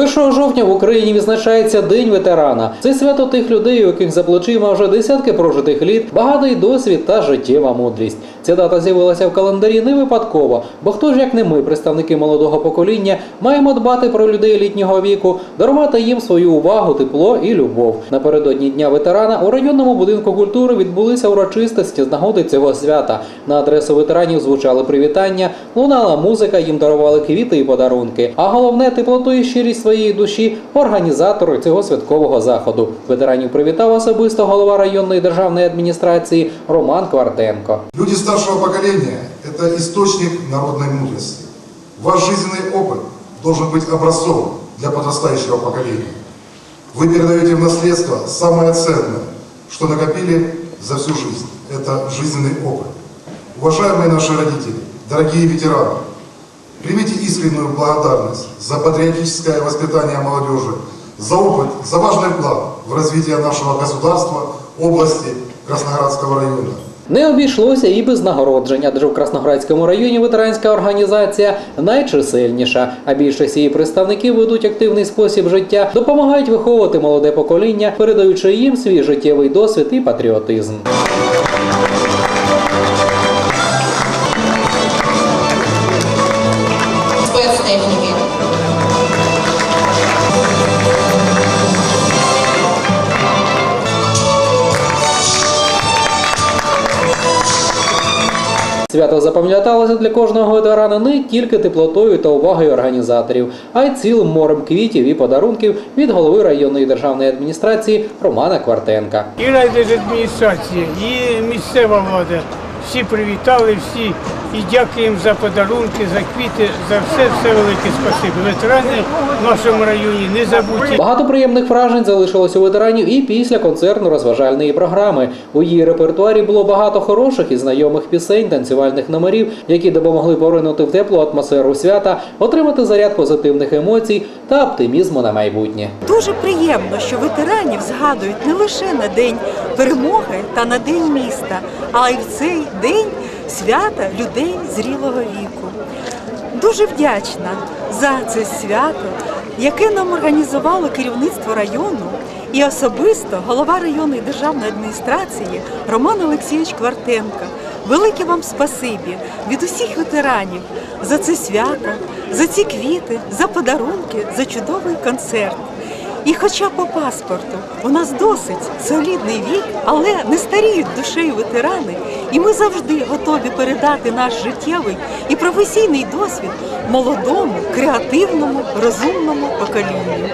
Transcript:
1 жовтня в Україні відзначається День ветерана. Це свято тих людей, у яких за плечима вже десятки прожитих літ, багатий досвід та життєва мудрість. Ця дата з'явилася в календарі не випадково, бо хто ж як не ми, представники молодого покоління, маємо дбати про людей літнього віку, дарувати їм свою увагу, тепло і любов. Напередодні дня ветерана у районному будинку культури відбулися урочистості з нагоди цього свята. На адресу ветеранів звучали привітання, лунала музика, їм дарували квіти і подарунки. А головне теплоту і щирість своєї душі організатори цього святкового заходу. Ветеранів привітав особисто голова районної державної адміністрації Роман Квартенко. Люди старшего поколения – это источник народной мудрости. Ваш жизненный опыт должен быть образцом для подрастающего поколения. Вы передаете в наследство самое ценное, что накопили за всю жизнь. Это жизненный опыт. Уважаемые наши родители, дорогие ветераны, примите искреннюю благодарность за патриотическое воспитание молодежи, за опыт, за важный вклад в развитие нашего государства, области Красноградского района. Не обійшлося і без нагороджень, адже в Красноградському районі ветеранська організація найчисельніша. А більшість її представників ведуть активний спосіб життя, допомагають виховувати молоде покоління, передаючи їм свій життєвий досвід і патріотизм. Свято запам'яталося для кожного ветерана не тільки теплотою та увагою організаторів, а й цілим морем квітів і подарунків від голови районної державної адміністрації Романа Квартенка. І райдержадміністрація, і місцева влада. Всі привітали, всі і дякуємо за подарунки, за квіти, за все, все велике спасибі. Ветерани в нашому районі не забуті. Багато приємних вражень залишилось у ветеранів і після концертно-розважальної програми. У її репертуарі було багато хороших і знайомих пісень, танцювальних номерів, які допомогли поринути в теплу атмосферу свята, отримати заряд позитивних емоцій та оптимізму на майбутнє. Дуже приємно, що ветеранів згадують не лише на день перемоги та на день міста, а й в цей день свята людей зрілого віку. Дуже вдячна за це свято, яке нам організувало керівництво району і особисто голова районної державної адміністрації Роман Олексійович Квартенко. Велике вам спасибі від усіх ветеранів за це свято, за ці квіти, за подарунки, за чудовий концерт. І хоча по паспорту у нас досить солідний вік, але не старіють душею ветерани, і ми завжди готові передати наш життєвий і професійний досвід молодому, креативному, розумному поколінню.